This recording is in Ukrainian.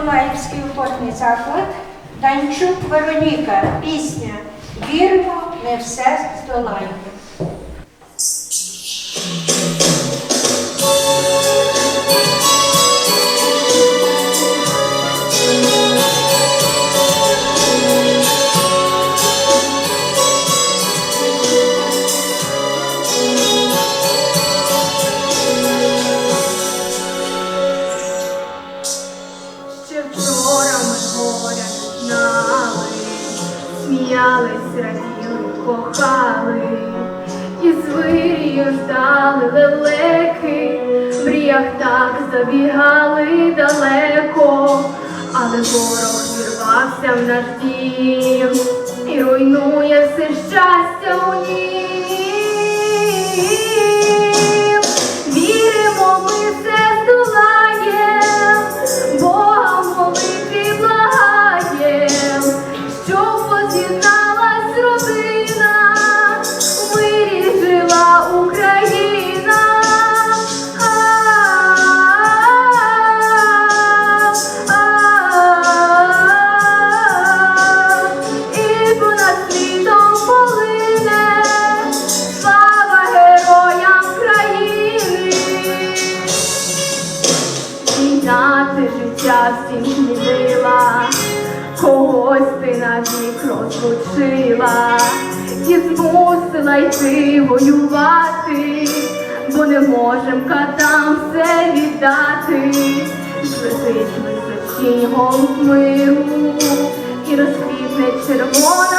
Миколаївський охотний заклад. Данчук Вероніка. Пісня Віримо, не все здолаємо. Сміялись, раділи, кохали, і звирію ждали лелеки, в мріях так забігали далеко, але ворог вірвався в наш дім. І руйнує все щастя у нім. Війна ти життя всім змінила, когось ти навік розлучила, і змусила йти воювати, бо не можем катам все віддати. Злетить височінь голуб миру, і розквітне калина.